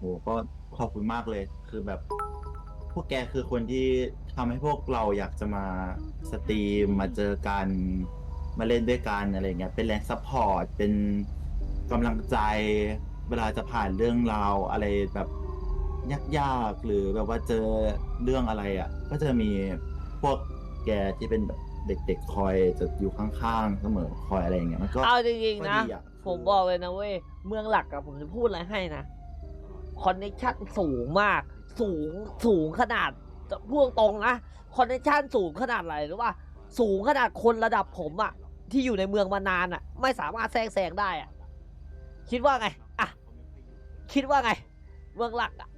โหก็ขอบคุณมากเลย คือแบบ พวกแกคือคนที่ทำให้พวกเราอยากจะมาสตรีมมาเจอกันมาเล่นด้วยกันอะไรเงี้ยเป็นแรงซัพพอร์ตเป็นกำลังใจ เวลาจะผ่านเรื่องราวอะไรแบบยากๆหรือแบบว่าเจอเรื่องอะไรอะ ก็จะมีพวกแกที่เป็นแบบเด็กๆคอยจะอยู่ข้างๆเสมอคอยอะไรอย่างเงี้ยมันก็เอาจริงๆนะ ก็ดีอะผมบอกเลยนะเว้ย เมืองหลักอะผมจะพูดอะไรให้นะ คอนเนคชั่นสูงมาก สูงสูงขนาดจะพูดตรงๆนะคอนเนคชั่นสูงขนาดไหนหรือว่า สูงขนาดคนระดับผมอะที่อยู่ในเมืองมานานอะไม่สามารถแทรกแซงได้อะคิดว่าไงอะคิดว่าไง เมืองหลักอะ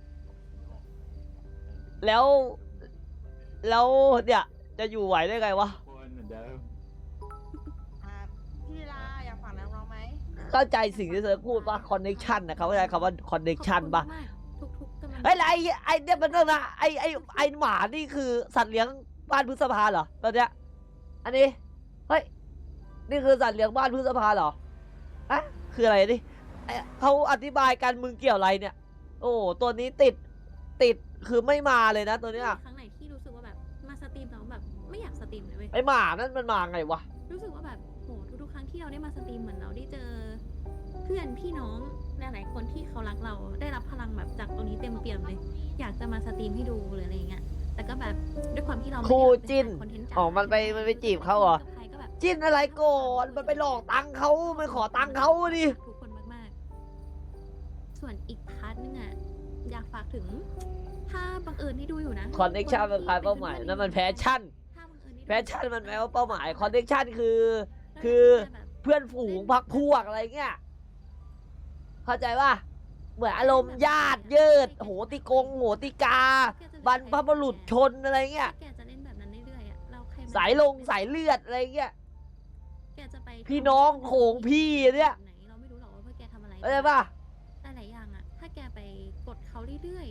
แล้วแล้วเนี่ยจะอยู่ไหวได้ไงวะอ่าพี่เวลาอยากฝากน้องๆไหม เข้าใจสิ่งที่เธอพูดว่าคอนเนคชันนะครับเข้าใจคำว่าคอนเนคชันปะทุกๆกำลังเฮ้ยแล้วไอ้ไอ้เนี่ยมันเรื่องนะไอ้ไอ้ไอ้หมานี่คือสัตว์เลี้ยงบ้านพฤษภาเหรอตอนเนี้ยอันนี้เฮ้ยนี่คือสัตว์เลี้ยงบ้านพฤษภาเหรออะคืออะไรนี่ไอ้เขาอธิบายกันมึงเกี่ยวอะไรเนี่ย โอ้ตัวนี้ติดติดคือไม่มาเลยนะตัวเนี้ยครั้งไหนที่รู้สึกว่าแบบมาสตรีมแล้วแบบไม่อยากสตรีมเลยเว้ยไอ้หมานั่นมันมาไงวะ รู้สึกว่าแบบโหทุกๆครั้งที่เราได้มาสตรีมเหมือน เราได้เจอเพื่อนพี่น้องหลายๆคนที่เขารักเราได้รับพลังแบบจากตรงนี้เต็มเปี่ยมเลย อยากจะมาสตรีมให้ดูหรืออะไรอย่างเงี้ยแต่ก็แบบด้วยความที่เราไม่ได้คู่แบบเป็จิ้นสายคอนเทนต์จ๋าอ๋อมันไปมันไปจีบเขาเหรอกับใครก็แบบ จิ้นอะไรก่อนมันไปหลอกตังค์เขามันขอตังค์เขาดิ ทุกคนมากๆ ส่วนอีกพาร์ทนึงอะ อยากฝากถึง ถ้าบังเอิญที่ดูอยู่นะคอนเนคชันมันคล้ายเป้าหมายนั่นมันแพชชั่น ถ้าบังเอิญที่ดูแพชชั่นมันแปลว่าเป้าหมายคอนเนคชันคือ คือ เพื่อนฝูงพักพวกอะไรเงี้ย เข้าใจป่ะเหมือนอารมณ์ญาติเยิดโหติกงโหติกา บรรพบุรุษชนอะไรเงี้ย แกจะเล่นแบบนั้นเรื่อยๆอะเราใครมสายลงสายเลือดอะไรเงี้ย แกจะไปพี่น้องโขงพี่เนี่ย ไหนเราไม่รู้หรอกว่าพวกแกทำอะไรเข้าใจป่ะหลายๆอย่างอะ ถ้าแกไปกดเขาเรื่อย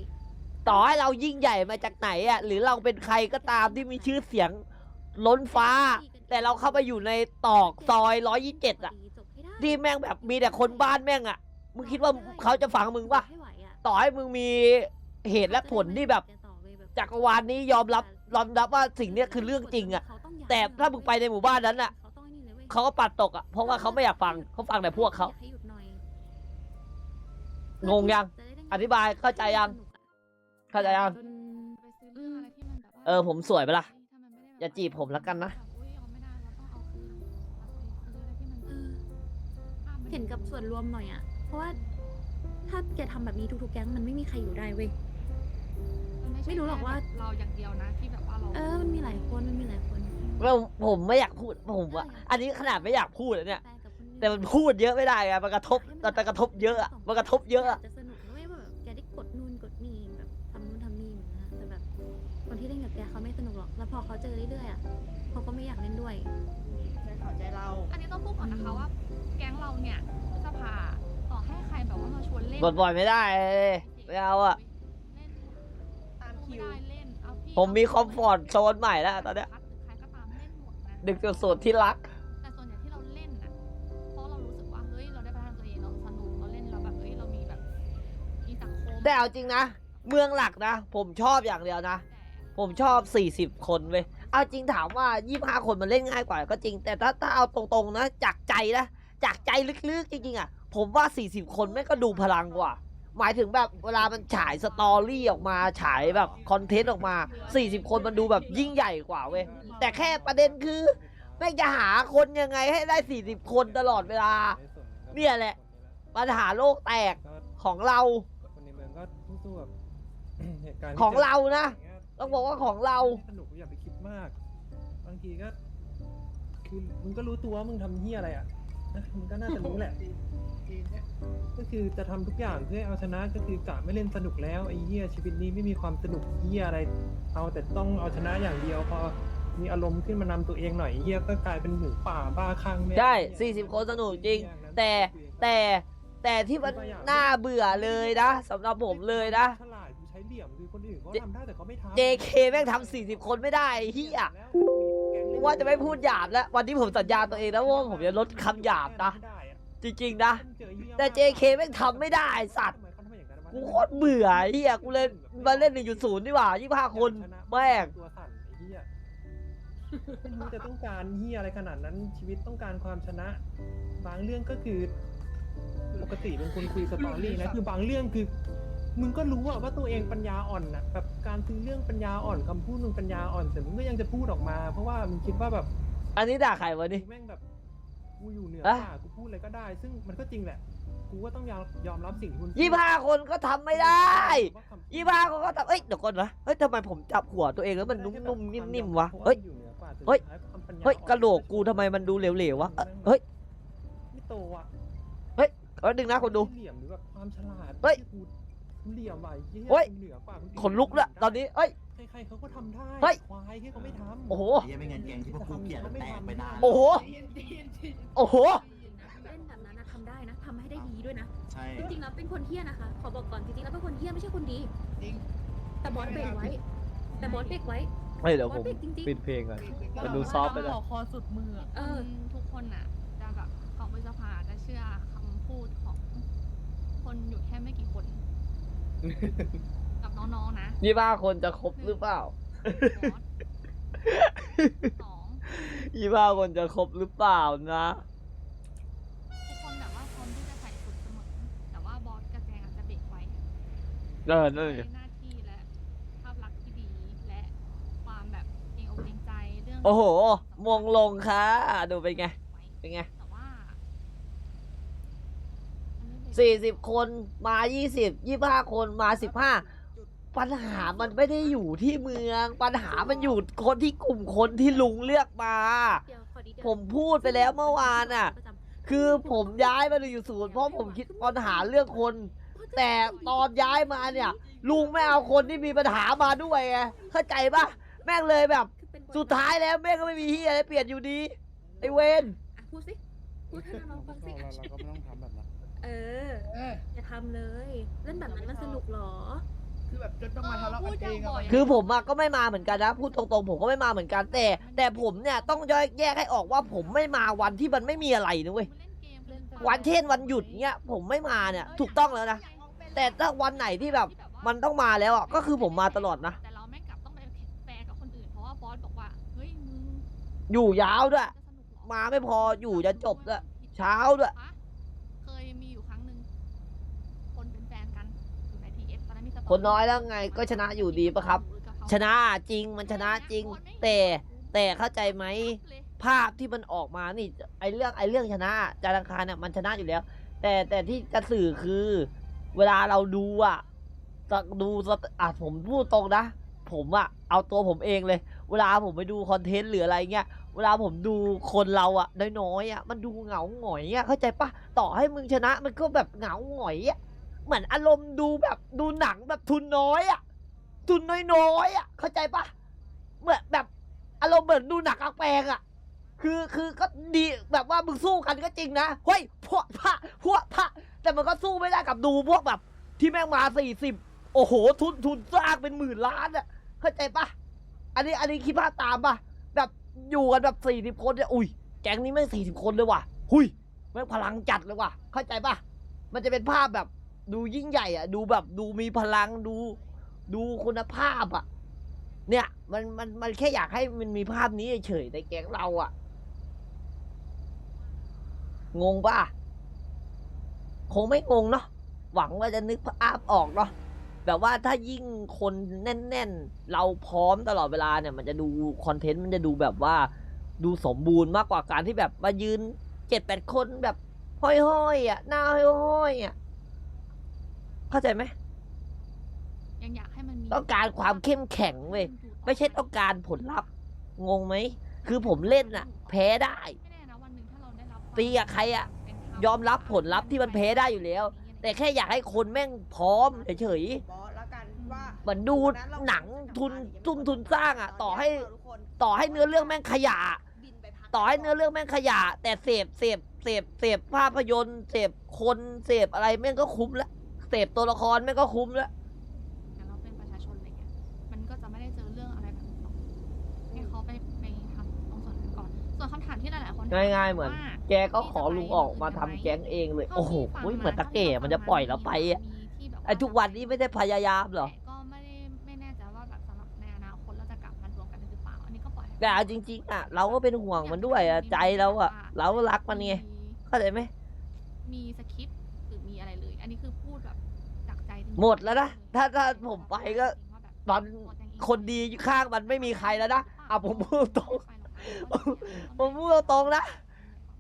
ต่อให้เรายิ่งใหญ่มาจากไหนอะ หรือเราเป็นใครก็ตามที่มีชื่อเสียงล้นฟ้า แต่เราเข้าไปอยู่ในตอกซอยร้อยยี่เจ็ดอะจบให้ได้ ที่แม่งแบบมีแต่คนบ้านแม่งอะ มึงคิดว่าเขาจะฟังมึงป่ะให้ไหวอะต่อให้มึงมีเหตุและผลที่แบบแกต่อเว้ยแบบจักรวาลนี้ยอมรับยอมรับว่าสิ่งเนี้ยคือเรื่องจริงอะเขาต้องย้ยแต่ถ้ามึงไปในหมู่บ้านนั้นอะเขาต้องไอ้นี่เลยเว้ยเขาก็ปัดตกอะเพราะว่าเขาไม่อยากฟังเขาฟังแต่พวกเขาอยให้หยุดหน่อยงงยังจะได้เล่นอธิบายเข้าใจยังสนุกอะเข้าใจยังจนไปซื้อเรื่องอะไรที่มันแบบว่าเออผมสวยปะล่ะถ้ามันไม่ได้แบบอย่าจีบผมแล้วกันนะแบบอุ๊ยเอาไม่ได้เราต้องเอาคืนเราไปซื้ออะไรที่มันเออห้ามไม่ได้เห็นกับส่วนรวมหน่อยอะเพ ราะว่าถ้าแกทำแบบนี้ทุกๆแก๊งมันไม่มีใครอยู่ได้เว้ยนใช่ไม่รู้หรอกว่าแค่เราอย่างเดียวนะที่แบบว่าเราเออ มันมีหลายคน มันมีหลายคนแล้วผมไม่อยากพูดผมว่าอันนี้ขนาดไม่อยากพูดอะเนี่ยแฟนกับคนอื่แต่มันพูดเยอะไม่ได้ไงมันกระทบมันกระทบเยอะอะมันกระทบเยอะอะจะสนุกนะเว้ยว่าแบบแกได้กดนู่นกดนี่แบบทำนู่นทำนี่อย่างเงี้ยแต่แบบคนที่เล่นกับแกเขาไม่สนุกหรอก แล้วพอเขาเจอเรื่อยๆอะเขาก็ไม่อยากเล่นด้วย ใจเขาใจเรา อันนี้ต้องพูดก่อนนะคะว่า แก๊งเราเนี่ยพฤษภา บทบ่อยไม่ได้เลยไม่เอาอะเล่นตามไม่คิวได้เล่นเอาพี่ผมมีคอมฟอร์ตโซนใหม่แล้วตอนเนี้ยพัดหรือใครก็ตามเล่นหมดนะดึกจนสุดที่รักแต่ส่วนใหญ่ที่เราเล่นน่ะเพราะเรารู้สึกว่าเฮ้ยเราได้พัฒนาตัวเองเราสนุกเราเล่นเราแบบเฮ้ยเรามีแบบมีสังคมแต่เอาจริงนะเมืองหลักนะ ผมชอบอย่างเดียวนะ ผมชอบ 40 คนเว้ยเอาจริงถามว่า 25 คนมันเล่นง่ายกว่าก็จริง แต่ถ้าถ้าเอาตรงๆนะ จากใจนะจากใจลึกๆจริงๆอะ ผมว่า 40 คนแม่งก็ดูพลังกว่า หมายถึงแบบเวลามันฉายสตอรี่ออกมาฉายแบบคอนเทนต์ออกมา 40 คนมันดูแบบยิ่งใหญ่กว่าเว้ยแต่แค่ประเด็นคือแม่งจะหาคนยังไงให้ได้ 40 คนตลอดเวลา เนี่ยแหละ ปัญหาโลกแตกของเรา คนในเมืองก็สู้ๆกับเหตุการณ์ที่ของเรานะย่างเงี้ยต้องบอกว่าของเราไม่สนุกอย่าไปคิดมาก บางทีก็ คือมึงก็รู้ตัวว่ามึงทำเฮียอะไรอะ นะมึงก็น่าจะรู้แหละก็คือจะทำทุกอย่างเพื่อให้เอาชนะก็คือกะไม่เล่นสนุกแล้วไอ้เหี้ยชีวิตนี้ไม่มีความสนุกเหี้ยอะไร เอาแต่ต้องเอาชนะอย่างเดียวพอมีอารมณ์ขึ้นมานำตัวเองหน่อยไอ้เหี้ยก็กลายเป็นหมูป่าบ้าคลั่งแม่ใช่เหี้ย40 คนสนุกจริง แต่ แต่แต่ที่มันน่าเบื่อเลยนะสำหรับผมเลยนะ ฉลาดกูใช้เหลี่ยมคือคนอื่นเขาทำได้แต่เขาไม่ทำ JK แม่งทำ40 คนไม่ได้ไอ้เฮียว่ ว่าจะไม่พูดหยาบแล้ว วันนี้ผมสัญญาตัวเองนะว่าผมจะลดคำหยาบนะ จริง ๆ นะ แต่ JK แม่งทำไม่ได้สัตว์ กูโคตรเบื่อเฮียกูเลยมาเล่นหนึ่งจุดศูนย์ดีกว่ายี่ห้าคนแม่งตัวสั่นไอ้เหี้ยไม่รู้จะต้องการเหี้ยอะไรขนาดนั้นชีวิตต้องการความชนะ บางเรื่องก็คือ ปกติเป็นคนคุยสตอรี่นะคือบางเรื่องคือ มึงก็รู้อะว่าตัวเองปัญญาอ่อนน่ะแบบการซื้อเรื่องปัญญาอ่อนคำพูดมึงปัญญาอ่อนแต่มึงก็ยังจะพูดออกมา เพราะว่ามึงคิดว่าแบบอันนี้ด่าใครวะนี่ กูแม่งแบบกูอยู่เหนืออะกว่ากูพูดอะไรก็ได้ ซึ่งมันก็จริงแหละ กูก็ต้องยอมยอมรับสิ่งที่คุณพูดยี่ห้าคนก็ทำไม่ได้ ว่าคำพูดยี่ห้าคนก็ทำเอ้ยเดี๋ยวก่อนนะเฮ้ยทำไมผมจับหัวตัวเองแล้วมันนุ่มๆนิ่มๆวะเฮ้ย เฮ้ย เฮ้ยกระโหลกกูทำไมมันดูเหลวๆวะเอ้ยเฮ้ยไม่โตอะเออดึงนะคนดู เหลี่ยมหรือแบบความฉลาดเฮ้ย ที่กู เหลี่ยมว่ะไอ้เหี้ยเฮ้ยกูเหนือกว่าคขนลุกละตอนนี้เอ้ย ใครๆเขาก็ทำได้เฮ้ย ควายที่เขาไม่ทำโอ้โหไอ้เหี้ยังไม่งั้นแกงที่พวกกูเกลียดมันแตกไปนานโอ้โห โอ้โห เล่นแบบนั้นนะทำได้นะทำให้ได้ดีด้วยนะ ใช่จริงๆแล้วเป็นคนเที่ยนะคะ ขอบอกก่อนจริงๆแล้วเป็นคนเที่ยไม่ใช่คนดี จริง แต่บอสเบรกไว้ แต่บอสเบรกไว้เฮ้ยเดี๋ยวบอผสมเบรกจริงปิดเพลงก่อน มันดูซอฟต์ไปเลยขอคอสุดมืออะเออคนทุกคนน่ะ จะแบบของบริษัทจะเชื่อคำพูดของ คนอยู่แค่ไม่กี่คน กับน้องๆนะยี่ห้าคนจะครบหรือเปล่าบอสสองยี่ห้าคนจะครบหรือเปล่านะ ทุกคนแบบว่าพร้อมที่จะใส่สุดเสมอแต่ว่าบอสกับแจงอาจจะเบรกไว้เออนั่นในไงหน้าที่และภาพลักษณ์ที่ดีและความแบบเกรงอกเกรงใจเรื่องโอ้โห มงลงค่ะ ดูเป็นไง เป็นไงแต่ว่าอันนี้เบรก สี่สิบคนมายี่สิบยี่ห้าคนมาสิบห้าปัญหามันไม่ได้อยู่ที่เมือง ปัญหามันอยู่คนที่กลุ่มคนที่ลุงเลือกมาๆเดี๋ยวขอดีเดียวผมพูดไปแล้วเมื่อวานน่ะประจำคือผมย้ายมาอยู่ศูนย์เพราะผมคิดปัญหาเรื่องคน แต่ตอนย้ายมาเนี่ย ลุงไม่เอาคนที่มีปัญหามาด้วยไงเข้าใจปะแม่งเลยแบบคือเป็นบทสุดท้ายแล้วแม่งก็ไม่มีเฮียอะไรเปลี่ยนอยู่ดีไอเวนอะพูดสิพูดให้น้องๆฟังสิเราเราก็ไม่ต้องทำแบบนั้น เออเออ อย่าทำเลย เล่นแบบนั้นมันสนุกเหรอ คือแบบจนต้องมาทะเลาะกันเองอะคือผมอะก็ไม่มาเหมือนกันนะพูดตรงๆผมก็ไม่มาเหมือนกันแต่ แต่ผมเนี่ยต้องแยกแยกให้ออกว่าผมไม่มาวันที่มันไม่มีอะไรนะเว้ยเล่นเกมวันเช่นวันหยุดเนี่ยผมไม่มาเนี่ย ถูกต้องแล้วนะ แต่ถ้าวันไหนที่แบบมันต้องมาแล้วอะก็คือผมมาตลอดนะ แต่เราไม่กลับต้องไปแฟร์กับคนอื่นเพราะว่าบอสบอกว่าเฮ้ยมึงอยู่ยาวด้วยจะสนุกเหรอมาไม่พออยู่จะจบด้วยเช้าด้วยเคยมีอยู่ครั้งหนึ่งคนเป็นแฟนกันอยู่ในทีเอสตอนนั้นมีสตอรี่ คนน้อยแล้วไงก็ชนะอยู่ดีปะครับ ชนะจริงมันชนะจริง แต่แต่เข้าใจไหมภาพที่มันออกมานี่ไอเรื่องไอเรื่องชนะจารังคารเนี่ยมันชนะอยู่แล้ว แต่แต่ที่จะสื่อคือ เวลาเราดูอะจะดูอะผมพูดตรงนะ ผมอะเอาตัวผมเองเลย เวลาผมไปดูคอนเทนต์หรืออะไรเงี้ยเวลาผมดูคนเราอะน้อยๆอะมันดูเหงาหงอยอะเข้าใจปะต่อให้มึงชนะมันก็แบบเหงาหงอยอะ เหมือนอารมณ์ดูแบบดูหนังแบบทุนน้อยอะทุนน้อยๆอะเข้าใจปะเหมือนแบบอารมณ์เหมือนดูหนังกลางแปลงอะคือคือก็ดีแบบว่ามึงสู้กันก็จริงนะเฮ้ยพวกพระพวกพระแต่มันก็สู้ไม่ได้กับดูพวกแบบ ที่แม่งมาสี่สิบโอ้โห ทุนทุนสร้างเป็นหมื่นล้านอะเข้าใจปะอันนี้อันนี้คิดภาพตามปะแบบอยู่กันแบบสี่สิบคนเนี่ยอุ้ยแก๊งนี้แม่งสี่สิบคนเลยว่ะ หุยแม่งพลังจัดเลยว่ะ เข้าใจปะมันจะเป็นภาพแบบ ดูยิ่งใหญ่อะ ดูแบบดูมีพลังดูดูคุณภาพอะ เนี่ย มันมันมันแค่อยากให้มันมีภาพนี้เฉยๆในแก๊งเราอะ งงป่ะ คงไม่งงเนาะหวังว่าจะนึกภาพออกเนาะแบบว่าถ้ายิ่งคนแน่น ๆ เราพร้อมตลอดเวลาเนี่ย มันจะดูคอนเทนต์มันจะดูแบบว่า ดูสมบูรณ์มากกว่าการที่แบบมายืนเจ็ดแปดคนแบบห้อยๆอะหน้าห้อยๆอะ เข้าใจไหม ยังอยากให้มันมีต้องการความเข้มแข็งเว้ย ไม่ใช่ต้องการผลลัพธ์ งงไหม คือผมเล่นน่ะ แพ้ได้ ไม่แน่นะวันหนึ่งถ้าเราได้รับตีกับใครอะ เป็นธรรยอมรับผลลัพธ์ที่มันแพ้ได้อยู่แล้ว แต่แค่อยากให้คนแม่งพร้อมเฉยบอสแล้วกันว่าๆเหมือนดูหนังทุนทุ่มทุนสร้างอะต่อให้ต่อให้เนื้อเรื่องแม่งขยะต่อให้เนื้อเรื่องแม่งขยะ แต่เสพเสพเสพเสพภาพยนตร์เสพคนเสพอะไรแม่งก็คุ้มแล้ว เสพตัวละครแม่งก็คุ้มแล้วแต่เราเป็นประชาชนอะไรเงี้ย มันก็จะไม่ได้เจอเรื่องอะไรแบบนี้หรอกให้เขาไปไปทำตรงส่วนนั้นก่อน ส่วนคำถามที่หลายๆคนถง่าย ๆ เหมือน ว่า แกก็ขอลุงออกมาทำแก๊งเองเลย โอ้โหเหมือนตะเก่มันจะปล่อยเราไปอะมีที่แบบไอ้ทุกวันนี้ไม่ได้พยายามเหรอแต่ก็ไม่ได้ไม่แน่ใจว่าแบบสำหรับในอนาคตเราจะกลับมารวมกันหรือเปล่า อันนี้ก็ปล่อยให้แต่เอาจริง ๆ อะ เราก็เป็นห่วงมันด้วยอะ ใจเราอะ เรารักมันไง เข้าใจไหม มีสคริป หมดแล้วนะ ถ้าถ้าผมไปก็ว่าแบบตอนคนดีข้างมันไม่มีใครแล้วนะอะผมพูดตรง ผมพูดตรงๆนะ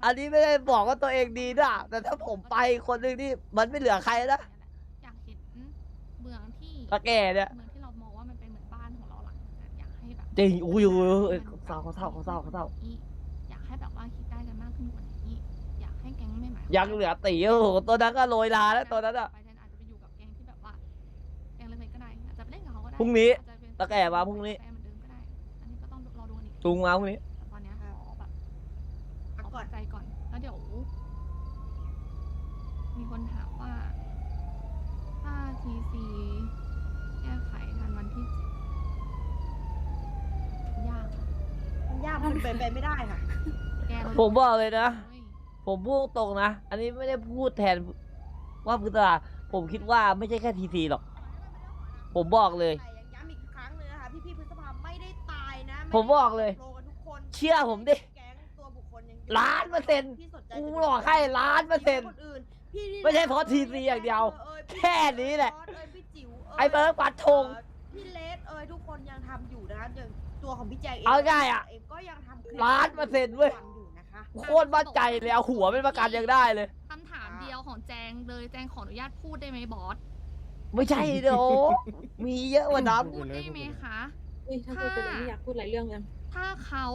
อันนี้ไม่ได้บอกว่าตัวเองดีนะแต่ถ้าผมไปคนหนึ่งนี่มันไม่เหลือใครแล้วนะอยากเห็นเมืองที่ตาแก่เนี่ยเมืองที่เรามองว่ามันเป็นเหมือนบ้านของเราหลังนั้นอยากให้แบบจริงอุ้ยอุ้ยอุ้ยเขาเศร้าเขาเศร้าเขาเศร้าเขาเศร้าอยากให้แบบว่าคิดได้กันมากขึ้นกว่านี้อยากให้แก๊งใหม่ๆยังเหลือตีโอ้โหตัวนั้นก็โรยลาแล้วตัวนั้นอะไป รุ่งนี้อาจจะเป็นตาแก่มาพรุ่งนี้แฟเหมือนเดิมก็ได้ อันนี้ก็ต้องรอดูกันอีกทีจุงมาพรุ่งนี้ แต่ตอนเนี้ยขอแบบพักขอก่อน ใจก่อน แล้วเดี๋ยว มีคนถามว่า ถ้าทีซีแก้ไขทันวันที่เจ็ดยากอะมันยากมันเป็นไปไม่ได้ค่ะ แก้เราผมบอกเลยนะ ฮ้ย ผมพูดตรงๆนะ อันนี้ไม่ได้พูดแทนว่าพุทธาผมคิดว่าไม่ใช่แค่ทีซีหรอก ผมบอกเลยแต่ ผมบอกเลย โลกันทุกคนเชื่อผมดิ แก๊งตัวบุคคลยังอยู่ล้านเปอร์เซ็นต์พี่สนใจกูจะบอกให้ล้านเปอร์เซ็นต์คนอื่นพี่นี่ไม่ใช่เพราะ TC อย่างเดียวอ่ยพี่แค่นี้แหละบอสเอ่ยพี่จิ๋วยไอ้เบิร์ดปัดธง เอ่อพี่เลสเอ้ยทุกคนยังทำอยู่นะคะอย่างตัวของพี่แจงเองเอาง่ายอะเองก็ยังทำคลิปล้านเปอร์เซ็นต์เว้ยทุกนอยู่นะคะโคตรมั่นใจเลยเอาหัวเป็นประกันยังได้เลย คำถามเดียวของแจงเลยแจงขออนุญาตพูดได้ไหมบอสไม่ใช่เดี๋ยวมีเยอะกว่านั้นพูดได้ไหมคะ อุ้ยถ้าพูดไปเลยไม่อยากพูดหลายเรื่องเลยถ้าเขา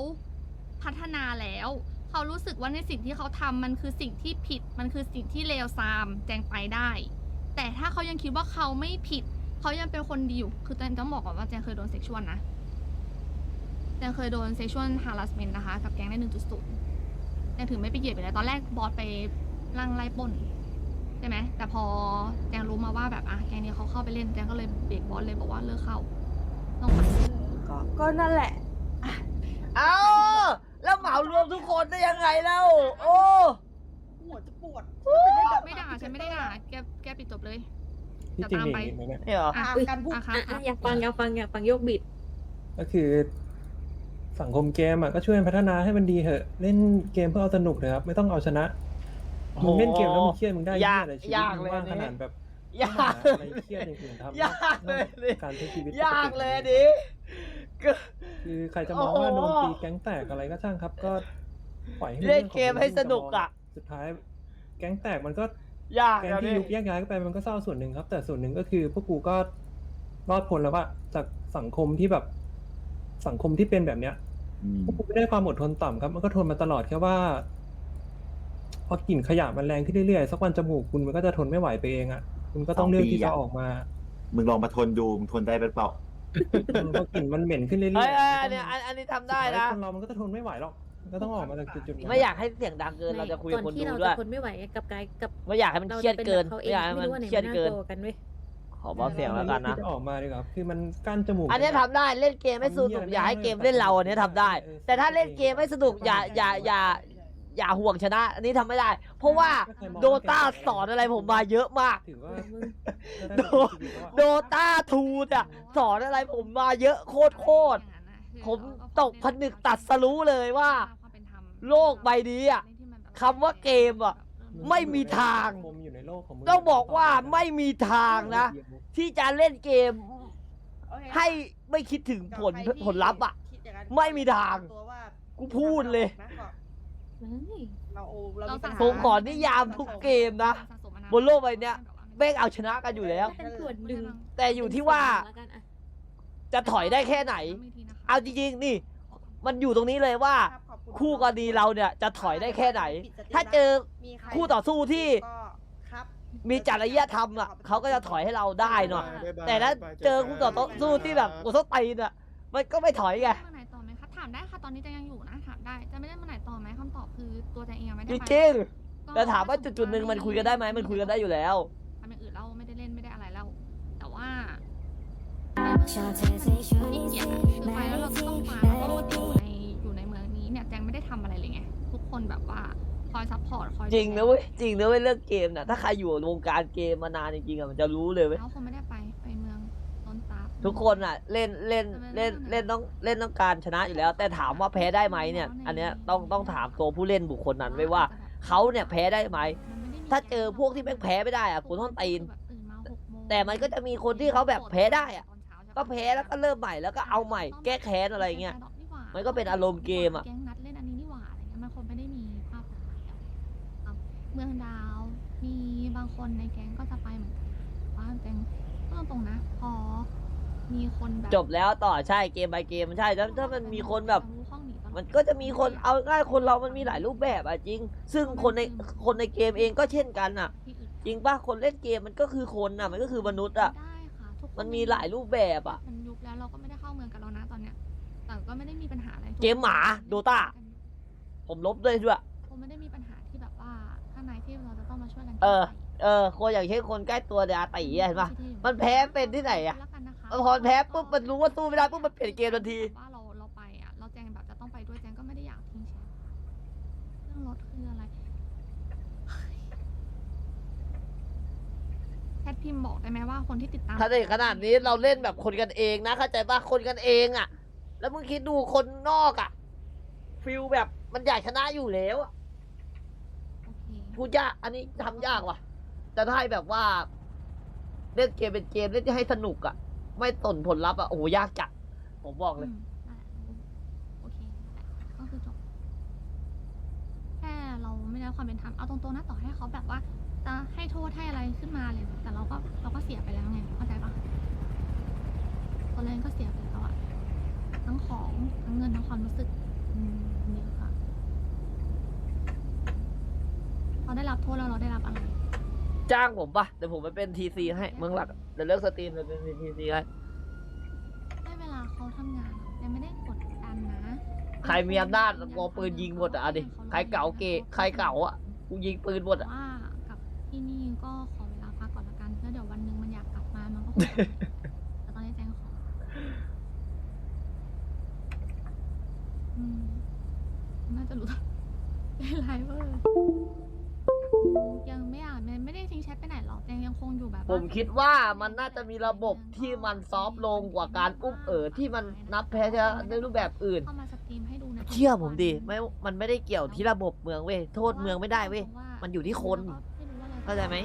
พัฒนาแล้ว เขารู้สึกว่าในสิ่งที่เขาทำมันคือสิ่งที่ผิด มันคือสิ่งที่เลวทรามแจงไปได้ แต่ถ้าเขายังคิดว่าเขาไม่ผิด เขายังเป็นคนดีอยู่ คือแจงต้องบอกก่อนว่าแจงเคยโดนเซ็กชวลนะ แจงเคยโดนเซ็กชวลฮาร์ s สเมนนะคะ กับแก๊งในหนึ่งจุดศูนย์แจงถึงไม่ไปเหยียบไปเลยตอนแรกบอสไปลังไล่ปล้นใช่ไหม แต่พอแจงรู้มาว่าแบบอะแก๊งนี้เขาเข้าไปเล่นแจงก็เลยเบรกบอสเลยบอกว่าเลิกเข้าต้องไป ก็ก็นั่นแหละเอาแล้วเหมารวมทุกคนได้ยังไงแล้ว โอ้หัวจะปวดไม่ด่าฉันไม่ได้ด่าแกแกปิดจบเลย ที่จริงมีอีกไหมเนี่ยเนี่ยเหรอ อะตามการพูด อะครับอะครัอะบอยากฟังอยากฟังอยากฟังโยกบิด ก็คือสังคมเกมอะก็ช่วยพัฒนาให้มันดีเถอะ เล่นเกมเพื่อเอาสนุกเลยครับ ไม่ต้องเอาชนะมึงเล่นเกมแล้วมึงเครียดมึงได้ยากเหี้อะไรชีวิตยากมึงเลยว่างอันนี้ขนาดแบบ ยากอะไรเครียดอย่างอื่นทำยากเลยดิการใช้ชีวิตปติยากเลยดิก็คือใครจะมองว่าโดนตีแก๊งแตกอะไรก็ช่างครับ ก็ปล่อยให้เล่นรื่องของเกมให้สนุกอะสุดท้าย แก๊งแตกมันก็ยากแก๊งอะที่ดิยุบแยกย้ายกันไปมันก็เศร้าส่วนหนึ่งครับ แต่ส่วนหนึ่งก็คือพวกกูก็รอดพ้นแล้วว่าจากสังคมที่แบบ สังคมที่เป็นแบบเนี้ยอืมพวกกูไม่ได้ความอดทนต่ำครับ มันก็ทนมาตลอดแค่ว่าพอกลิ่นขยะมันแรงขึ้นเรื่อยๆสักวันจมูกคุณมันก็จะทนไม่ไหวไปเองอะ คุณก็ต้องเลือกที่จะออกมามึงลองมาทนดูมึงทนได้เป็นเปล่าพอกลิ่นมันเหม็นขึ้นเรื่อยๆเอ้ยเอ้ยมัอันก็เนี้ยอันอันนี้ทำได้นะ คนเรามันก็จะทนไม่ไหวหรอกมันก็ต้องออกมาจากจุดๆนั้นไม่อยากให้เสียงดังเกิน เราจะคุยกับก่คอนนที่ดูเราด้วจะยทนไม่ไหวกับกายกับไม่อยากให้มันเราเครียจะดเป็นเกิแบนบเขาเอไม่งอยากให้ไม่มันรู้ว่าไหนเครียมัดนน่าเกินกลัวกันเว้ย ขอเบาเสียงแล้วกันนะ ที่จออกมาดีกว่าคือมันกั้นจมูกอันเนี้ยทำได้ เล่นเกมไม่สนุกอย่าให้เกมเล่นเราอันเนี้ยทำได้ แต่ถ้าเล่นเกมไม่สนุกอย่าอย่าอย่า อย่าห่วงชนะ อันนี้ทำไม่ได้ เพราะว่าโดตาสอนอะไรผมมาเยอะมาก ถือว่ามึงก็ได้แบบชีวิตแล้วอะโดตาทูอะสอนอะไรผมมาเยอะโคตรโคตร ผมตกผนึกตัดสรู้เลยว่า โลกใบนี้อะคำว่าเกมอะไม่มีทางมุมอยู่ในโลกของมึต้องบอกว่าไม่มีทางนะ ที่จะเล่นเกมโอเคให้ไม่คิดถึงผลกับใครที่ผลลัพธ์อะคิดอย่างนั้นไม่มีทางตัวว่ากูพูดเลยนะก็ เฮ้ยเราโอเรามีปัญหา ผมขอนิยามทุกเกมนะ บนโลกใบเนี้ยแม่งเอาชนะกันอยู่แล้ว เป็นส่วนหนึ่งแต่อยู่ที่ว่าแล้วกันอะจะถอยได้แค่ไหน เอาจริงๆนี่ มันอยู่ตรงนี้เลยว่ารับขอบณคู่กรณีเราเนี่ยจะถอยได้แค่ไหน ถ้าเจอมีใรคู่ต่อสู้ที่ก็ครับมีจริยธรรมอะเขาก็จะถอยให้เราได้หน่อย แต่ถ้าเจอคู่ต่อสู้ที่แบบกูต้องตีนอะ มันก็ไม่ถอยไง เมื่อไหร่ต่อไหมคะถามได้ค่ะ ตอนนี้จะยังอยู่นะถาม ได้ จะไม่ได้เมื่อไหร่ต่อไหมคำตอบคือตัวแจงเองยังไม่ได้จไปริงก็ๆแต่ถามว่าจุดๆหนึ่งมันคุยกันได้ไหมมันคุยกันได้อยู่แล้ว ทำอย่างอื่นเราไม่ได้เล่นไม่ได้อะไรแล้ว แต่ว่าอย่างคือไปแล้วเราก็ต้องมาแล้วก็อยู่ในอยู่ในเมืองนี้เนี่ยแจงไม่ได้ทำอะไรเลยไงทุกคนแบบว่าพออยซัพพอร์ตคอยจริงดูแลนะเว้ยจริงนะเว้ยเรื่องเกมน่ะถ้าใครอยู่วงการเกมมานานจริงๆอะมันจะรู้เลยเว้ย เขาคงไม่ได้ไปไปเมืองต้นตา ทุกคนอะเล่นเล่นเล่นเล่นต้องเล่นต้องการชนะอยู่แล้ว แต่ถามว่าแพ้ได้ไหมเนี่ย อันเนี้ยต้องต้องถามตัวผู้เล่นบุคคลนั้นไว้ว่าเขาเนี่ยแพ้ได้ไหมถ้าเจอพวกที่แม่งแพ้ไม่ได้อะกูต้องตีน แต่มันก็จะมีคนที่เขาแบบแพ้ได้อะก็แพ้แล้วก็เริ่มใหม่แล้วก็เอาใหม่แก้แค้นอะไรเงี้ยมันก็เป็นอารมณ์เกมอะแก๊งนัดเล่นอันนี้นี่หว่าอะไรเงี้ยมันคงไม่ได้มีภาพของมันแล้วครับเมืองดาวมีบางคนในแก๊งก็จะไปเหมือนกันว่าแก๊งพูดตรงๆนะพอ มีคนแบบจบแล้วต่อใช่เกมไปเกมใช่ถ้าถ้ามันมีคนแบบทะลุห้องหนีตลอดมันก็จะมีคนเอาง่ายคนเรามันมีหลายรูปแบบอะจริง ซึ่งคนในคนในเกมเองก็เช่นกันอะที่อื่นจริงป่ะคนเล่นเกมมันก็คือคนอะมันก็คือมนุษย์อะได้ค่ะทุกคมันมีหลายรูปแบบอะ มันยุบแล้วเราก็ไม่ได้เข้าเมืองกันแล้วนะตอนเนี้ยแต่ก็ไม่ได้มีปัญหาอะไรเกมหมา Dota ผมลบด้วยด้วย คงไม่ได้มีปัญหาที่แบบว่าข้างในที่เราจะต้องมาช่วยกันเออแก้ไขเออคนอย่างเช่นคนใกล้ตัวเดียตีอะเห็นป่ะ มันแพ้เป็นที่ไหนอะ แล้วกันนะคะ พอแพ้ปุ๊บมันรู้ว่าสู้ไม่ได้ปุ๊บมันเปลี่ยนเกมทันที ว่าเราเราไปอะเราแจงแบบจะต้องไปด้วยแจงก็ไม่ได้อยากทิ้งแชทเรื่องรถคืออะไรแชทพิมพ์บอกได้ไหมว่าคนที่ติดตามถ้าในขนาดนี้เราเล่นแบบคนกันเองนะเข้าใจป่ะคนกันเองอะแล้วมึงคิดดูคนนอกอะฟิลแบบมันอยากชนะอยู่แล้วอะโอเคพูดยากอันนี้ทำยากว่ะ แต่ถ้าให้แบบว่า เล่นเกมเป็นเกมเล่นให้สนุกอะ ไม่สนผลลัพธ์อะโอ้โหยากจัดผมบอกเลยอืมนั่นแหละโอเคนั่นแหละก็คือจบแค่เราไม่ได้รับความเป็นธรรมเอาตรงๆนะต่อให้เขาแบบว่าจะให้โทษให้อะไรขึ้นมาเลย แต่เราก็เราก็เสียไปแล้วไงเข้าใจปะคนเล่นก็เสียไปแล้วอะทั้งของทั้งเงินทั้งความรู้สึกอืมเยอะค่ะเราได้รับโทษแล้วเราได้รับอะไรจ้างผมปะเดี๋ยวผมไปเป็นทีซีให้เมืองหลักอะ เดี๋ยวเลิกสตรีมเดี๋ยวเป็นทีซีให้ให้เวลาเขาทำงานอะแต่ไม่ได้กดดันนะใครมีอำนาจกอปืนยิงหมดอะเอาดิใครเก่าเกะใครเก่าอะกูยิงปืนหมดอะว่ากับที่นี่ก็ขอเวลาพักก่อนละกันแล้วเดี๋ยววันหนึ่งมันอยากกลับมามันก็คงแต่ตอนนี้แจ้งขออืมน่าจะรู้ได้ไลฟ์เวอร์ คงอยู่แบบผว่ามคิดว่ามันน่าจะมีระบบที่มันซอฟต์ลงกว่าการอุ้มเอ๋อที่มันนับแพ้ชนะในรูปแบบอื่นเข้ามาสตรีมให้ดูนะเชื่อผมดิไม่ มันไม่ได้เกี่ยวที่ระบบเมืองเว้ย โทษเมืองไม่ได้เว้ย มันอยู่ที่คน เข้าใจไหม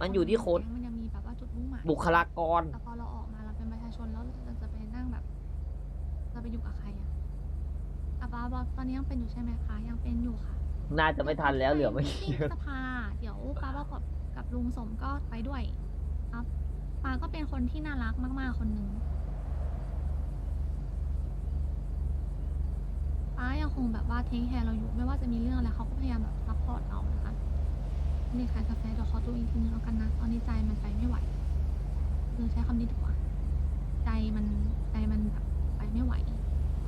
มันอยู่ที่คน มันยังมีแบบว่าจุดมุ่งหมายบุคลากร แต่พอเราออกมาเราเป็นประชาชนแล้วเราจะไปนั่งแบบเราไปอยู่กับใครอะอะป้าบอกตอนนี้ยังเป็นอยู่ใช่ไหมคะ ยังเป็นอยู่ค่ะ น่าจะไม่ทันแล้วเหลือไม่ที่เยอะ สภา เดี๋ยวป้าบอกกับกับ ลุงสมก็ไปด้วยครับป้าก็เป็นคนที่น่ารักมาก ๆ คนหนึ่งป้ายังคงแบบว่าเทคแคร์เราอยู่ ไม่ว่าจะมีเรื่องอะไรเขาก็พยายามแบบซัพพอร์ตเรานะคะนี่ขายกาแฟเดี๋ยวขอตัวอีกทีนึงแล้วกันนะตอนนี้ใจมันไปไม่ไหวคือใช้คำนี้ดีกว่า ใจมันใจมันแบบไปไม่ไหว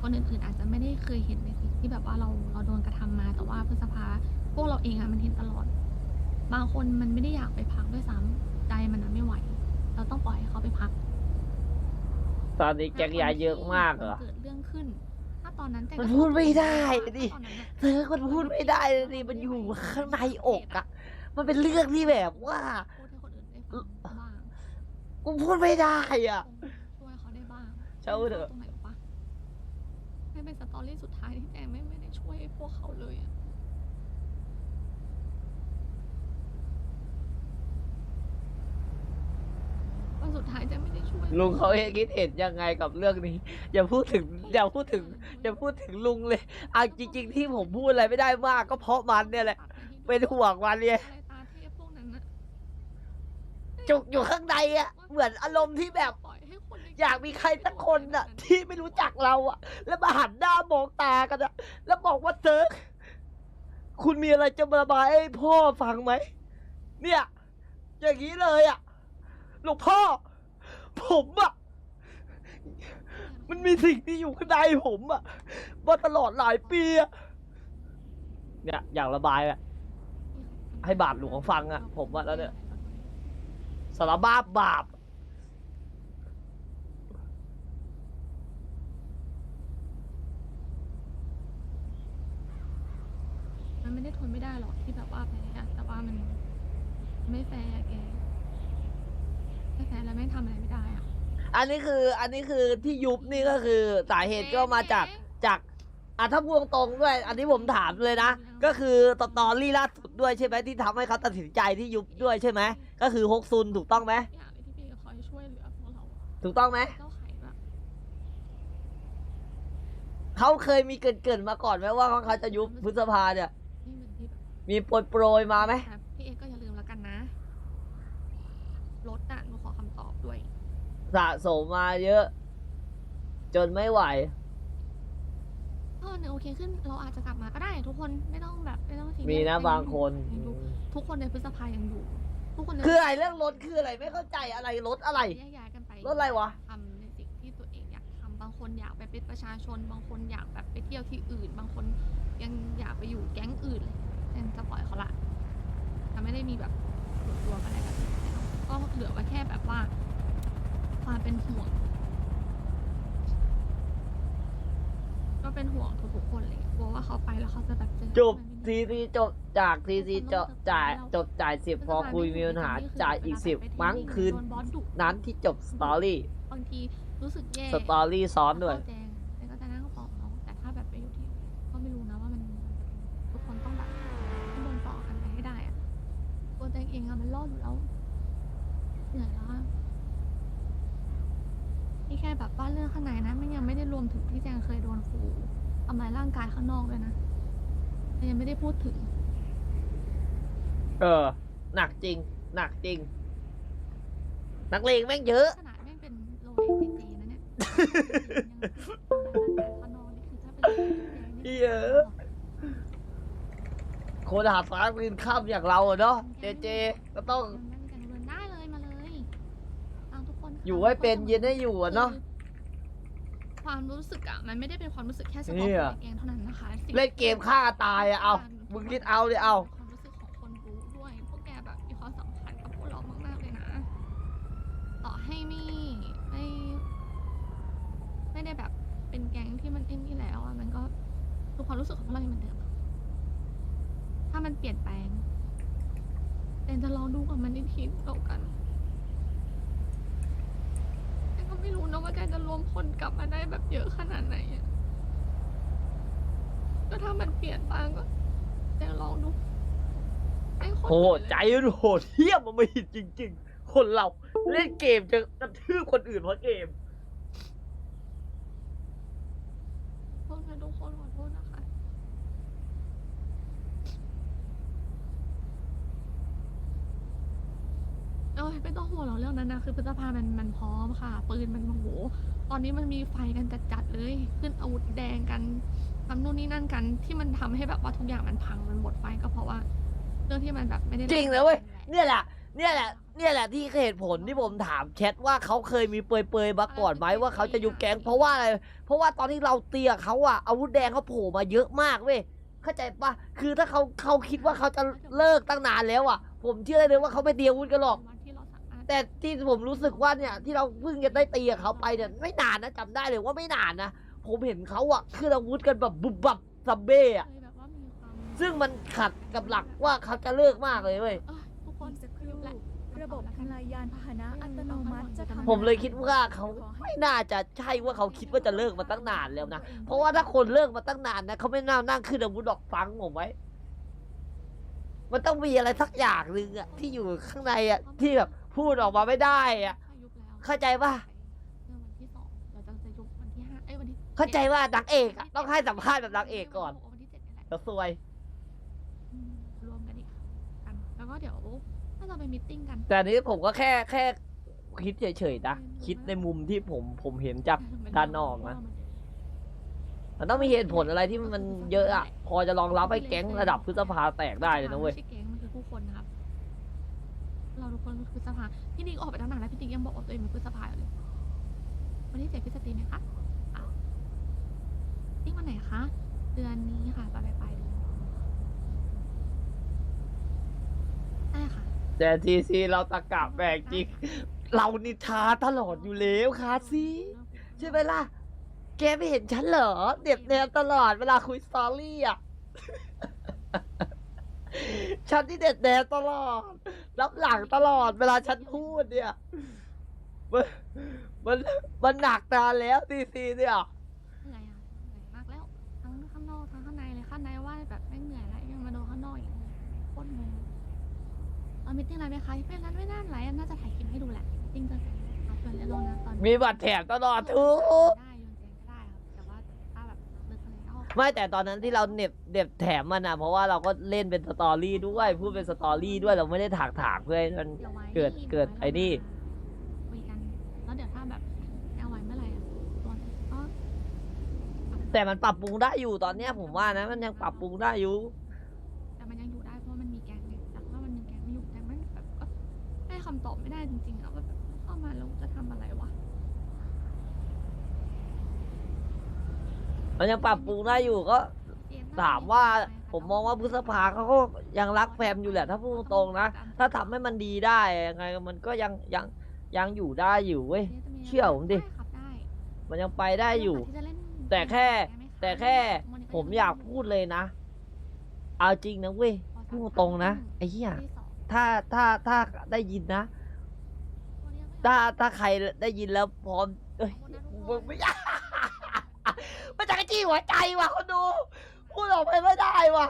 คนอื่นๆอาจจะไม่ได้เคยเห็นในสิ่งที่แบบว่าเราเราโดนกระทำมา แต่ว่าพฤษภาพวกเราเองอะมันเห็นตลอด บางคนมันไม่ได้อยากไปพักด้วยซ้ำใจมันอะไม่ไหว เราต้องปล่อยให้เขาไปพักตอนนี้แก๊งยาเยอะมากเหรอ เกิดเรื่องขึ้น ถ้าตอนนั้นแต่มันพูดไม่ได้ดิ ถ้าตอนนั้นอะเธอมันพูดไม่ได้เลยดิมันอยู่ข้างในอกอะมันเป็นเรื่องที่แบบว่า พูดให้คนอื่นได้ฟังบ้างกูพูดไม่ได้อะช่วยเขาได้บ้างเช่าเถอะ ตรงไหนวะไม่เป็นสตอรี่สุดท้ายที่แจงไม่ไม่ได้ช่วยพวกเขาเลยอะ วันสุดท้ายแจงไม่ได้ช่วยลุงเขาเห็นคิดเห็นยังไงกับเรื่องนี้ อย่าพูดถึงอย่าพูดถึงอย่าพูดถึงลุงเลยอะจริง ๆ ที่ผมพูดอะไรไม่ได้มากก็เพราะมันเนี่ยแหละ เป็นห่วงมันเนี่ย อะไรตาเทพพวกนั้นน่ะจุกอยู่ข้างในอะเหมือนอารมณ์ที่แบบ ปล่อยให้คนในอยากมีใครสักคนอะที่ไม่รู้จักเราอะแล้วมาหันหน้ามองตากันอะแล้วบอกว่าเซิร์กคุณมีอะไรจะมาระบายให้พ่อฟังไหมเนี่ย อย่างนี้เลยอะ หลวงพ่อ ผมอะมันมีสิ่งที่อยู่ข้างในผมอะมาตลอดหลายปีอะเนี่ยอยากระบายอะให้บาปหลวงฟังอะผมอะแล้วเนี่ยสารภาพบาป มันไม่ได้ทนไม่ได้หรอกที่แบบว่าแพ้อะแต่ว่ามันไม่แฟร์อะแก ไม่แฟร์แล้วแม่งทำอะไรไม่ได้อะอันนี้คืออันนี้คือที่ยุบนี่ก็คือสาเหตุก็มาจากจากอะถ้าพูดตรงๆด้วย อันนี้ผมถามเลยนะ ก็คือตอตอรี่ล่าสุดด้วยใช่ไหมที่ทำให้เขาตัดสินใจที่ยุบด้วยใช่ไหมก็คือฮกซุนถูกต้องไหมอย่างที่พี่คอยช่วยเหลือพวกเราอะถูกต้องไหมเจ้าไข่แบบเขาเคยมีเกรินๆมาก่อนไหมว่าเขาจะยุบพฤษภาเนี่ย นี่เหมือนที่แบบมีโปรยโปรยๆมาไหมครับพี่เอก็อย่าลืมแล้วกันนะรถอะหนูขอคำตอบด้วย สะสมมาเยอะ จนไม่ไหว เออเนี่ยโอเคขึ้นเราอาจจะกลับมาก็ได้ทุกคนไม่ต้องแบบไม่ต้องซีเรียสมีนะไปบางคนยังอยู่ทุกคนในพฤษภายังอยู่ ทุกคนในคืออะไรเรื่องรถคืออะไรไม่เข้าใจอะไรรถอะไร แยกย้ายกันไปรถอะไรวะ ทำในสิ่งที่ตัวเองอยากทำบางคนอยากไปเป็นประชาชน บางคนอยากแบบไปเที่ยวที่อื่น บางคนยังอยากไปอยู่แก๊งอื่นเลยแอนจะปล่อยเขาละแต่ไม่ได้มีแบบส่วนตัวกันอะไรแบบนี้แล้วก็เหลือไว้แค่แบบว่า ความเป็นห่วง ก็เป็นห่วงทุกๆคนเลยกลัวว่าเขาไปแล้วเขาจะแบบเจอจบอะไรไม่ทีดีซีจบจากทีซีจบจ่ายจบจ่ายสิบพอคุยมีปัญหาจ่ายอีกสิบมั้งคืน โดบอสดุนั้นที่จบสตอรี่บางทีรู้สึกแย่สตอรี่ซ้อนด้วย เข้าแจ ข้างนอกด้วยนะแต่ยังไม่ได้พูดถึง เออ หนักจริง หนักจริง นักเลงแม่งเยอะ ขนาดแม่งเป็นโรเล็กเจเจนะเนี่ยยังทำร้ายร่างกายข้างนอกนี่คือถ้าเป็นโรเล็กเจนี่เยอะ คนหาฟ้าคืนข้ามอย่างเราอะเนาะเจเจ ก็ต้อง มันกันเงินได้เลยมาเลยเอาทุกคนค่ะอยู่ให้เป็นเย็นให้อยู่อะเนาะ คือ ความรู้สึกอะมันไม่ได้เป็นความรู้สึกแค่เฉเนี่พาะยคนในแกงเท่านั้นนะคะสิ่งเล่นเกมฆ่าตายอะเอา มึงคิดเอาเลยเอา ความรู้สึกของคนรู้ด้วยพวกแกแบบมีความสำคัญกับพวกเรามากๆเลยนะ ต่อให้ไม่ไม่ ไม่ได้แบบเป็นแก๊งที่มันเอ็นนี่แล้วอะมันก็คือความรู้สึกของพวกเรายังเหมือนเดิมอะถ้ามันเปลี่ยนแปลงแต่จะลองดูกับมันอีกทีเก่ากันแต่ ก็ไม่รู้นะว่าแกจะรวมคนกลับมาได้แบบเยอะขนาดไหนอะก็ถ้ามันเปลี่ยนบางก็แต่ลองดูแม่งโคตรโหเหนื่อยเลยใจมันโหดเที่ยมมันไม่หิดจริง ๆ คนเราเล่นเกมจะกระทืบคนอื่นเพราะเกม โทษนะทุกคนขอโทษนะคะ เอ้ย ไม่ต้องห่วงหรอกเรื่องนั้นนะคือพฤษภามันมันพร้อมค่ะ ปืนมันโอ้โหตอนนี้มันมีไฟกันจัดๆเลย ขึ้นอาวุธแดงกันทำนู่นนี่นั่นกันที่มันทำให้แบบว่าทุกอย่างมันพังมันหมดไฟก็เพราะว่า เรื่องที่มันแบบไม่ได้จริงนะเว้ยเนี่ยแหละเนี่ยแหละเนี่ยแหละที่เหตุผลที่ผมถามแชทว่าเขาเคยมีเปรยๆมาก่อนไหมว่าเขาจะยุบแก๊งเพราะว่าอะไร เพราะว่าตอนที่เราเตียเขาอะอาวุธแดงเขาโผล่มาเยอะมากเว้ยเข้าใจปะคือถ้าเขาเขาคิดว่าเขาจะเลิกตั้งนานแล้วอะผมเชื่อเลยว่าเขาไม่เตียอาวุธกันหรอก แต่ที่ผมรู้สึกว่าเนี่ยที่เราเพิ่งจะได้ตีกับเขาไปเนี่ยไม่นานนะจำได้เลยว่าไม่นานนะผมเห็นเขาอะขึ้นอาวุธกันแบบบุบบับซัมเบ้อะเคยแบบว่ามีความซึ่งมันขัดกับหลักว่าเขาจะเลิกมากเลยเว้ยเอ้ยทุกคนอีกสักครู่แหละระบบทำลายยานพาหนะอัตโนมัติจะทำผมเลยคิดว่าเขาไม่น่าจะใช่ว่าเขาคิดว่าจะเลิกมาตั้งนานแล้วนะเพราะว่าถ้าคนเลิกมาตั้งนานนะเขาไม่น่านั่งขึ้นอาวุธดอกฟังผมไว้ มันต้องมีอะไรสักอย่างหนึ่งอะที่อยู่ข้างในอะที่แบบ พูดออกมาไม่ได้อะเข้าใจปะเมื่อวันที่สองเราจะจะยุบวันที่ห้าเอ้ยวันที่เข้าใจว่านางเอกอะต้องให้สัมภาษณ์แบบนางเอกก่อนวันที่เจ็ดนี่แหละแล้วซวย อืมรวมกันอีกกัน แล้วก็เดี๋ยวถ้าเราไปมิทติ้งกัน แต่อันนี้ผมก็แค่แค่คิดเฉยๆนะคิดในมุมที่ผมผมเห็นจาก ด้านนอกนะ มันต้องมีเหตุผลอะไรที่มันเยอะอะพอจะรองรับให้แก๊งระดับพฤษภาแตกได้เลยนะเว้ย ไม่ใช่แก๊งมันคือผู้คนนะครับ เราทุกคนคือพฤษภาพี่นิกออกไปตั้งนานแล้วพี่นิกยังบอกว่าตัวเองเป็นพฤษภาอยู่เลยวันที่เจ็ดพฤศจิกายนไหมคะอะนี่วันไหนคะเดือนนี้ค่ะปลายปลายเดือนได้ค่ะ แต่ทีซีเราตะกะแบกจริงเรานิทาตลอดอยู่แล้วคาซีใช่ไหมล่ะ แกไม่เห็นฉันเหรอเด็บแนวตลอดเวลาคุยสตอรี่อะ ฉันที่เด็ดแดดตลอด รับหลังตลอดเวลาฉันพูดเนี่ย มันมันมันหนักนานแล้วซีซีเนี่ย เหนื่อยอะเหนื่อยมากแล้วทั้งข้างนอกทั้งข้างในเลยข้างในว่าแบบไม่งเหนื่อยแล้วยังมาโดนข้างนอกอีกโคตรงงเอามิทติ้งอะไรไหมคะไม่นั้นไม่น่าไรน่าจะถ่ายคลิปให้ดูแหละจริงจังเอาเพื่อนเล่นลงนะตอนนี้มีบัตรแถมตลอดทุก ได้ ไม่แต่ตอนนั้นที่เราเหน็บเหน็บแถมมันอะ เพราะว่าเราก็เล่นเป็นสตอรี่ด้วย พูดเป็นสตอรี่ด้วยเราไม่ได้ถากถากๆเพื่อให้มันเดี๋ยวไว้เกิดที่เกิดไอ้นี่ คุยกันแล้วเดี๋ยวถ้าแบบเอาไว้เมื่อไหร่อะตัวนี้ก็แต่มันปรับปรุงได้อยู่ตอนเนี้ยผมว่านะ มันยังปรับปรุงได้อยู่ แต่มันยังอยู่ได้เพราะมันมีแก๊งไงแต่ถ้ามันมีแก๊งไม่อยู่แก๊งมันแบบก็ให้คำตอบไม่ได้จริงๆอะว่าแบบเข้ามาแล้วจะทำอะไรวะ มันยังปรับปรุงได้อยู่ก็ ถามว่าผมมองว่าพฤษภาเขาก็ยังรักแฟมอยู่แหละ ถ้าพูดตรงๆนะ ถ้าทำให้มันดีได้ยังไงมันก็ยังยังยังอยู่ได้อยู่เว้ย เชื่อผมดิได้ครับได้มันยังไปได้อยู่ที่จะเล่นแต่แค่ได้ไหมคะแต่แค่วันนี้ผมอยากพูดเลยนะ เอาจริงนะเว้ยพูดตรงๆนะไอ้เหี้ยที่สองถ้าถ้าถ้าได้ยินนะวันนี้ยังไม่ถ้าถ้าใครได้ยินแล้วพร้อมเอ้ยขอบคุณนะทุกคน มันจะกระจี้หัวใจว่ะคนดู พูดออกไปไม่ได้ว่ะ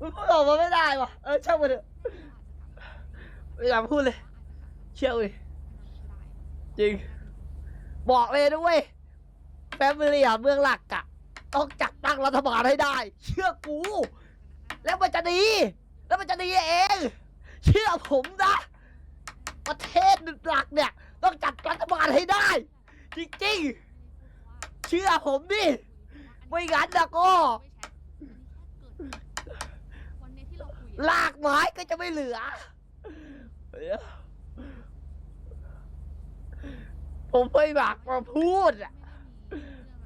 มันพูดออกมาไม่ได้ว่ะ เออช่างมันเถอะไม่อยากพูดเลย เชื่อเลยจริง บอกเลยนะเว้ยแฟมิลี่อะเมืองหลักอะต้องจัดตั้งรัฐบาลให้ได้ เชื่อกู แล้วมันจะดี แล้วมันจะดีเอง เชื่อผมนะ ประเทศหลักเนี่ย ต้องจัดรัฐบาลให้ได้ จริงๆ เชื่อผมดิ ไม่งั้นนะก็ ลากไม้ก็จะไม่เหลือ ผมไม่อยากมาพูดอะ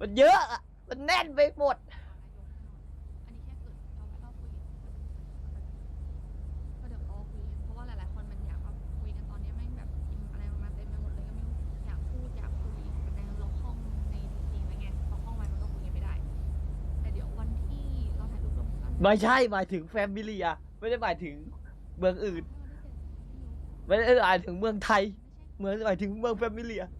มันเยอะอะมันแน่นไปหมด ไม่ใช่หมายถึงแฟมิลี่อะไม่ได้หมายถึงเมืองอื่น ไม่ได้หมายถึงเมืองไทย เมืองหมายถึงเมืองแฟมิลี่อะ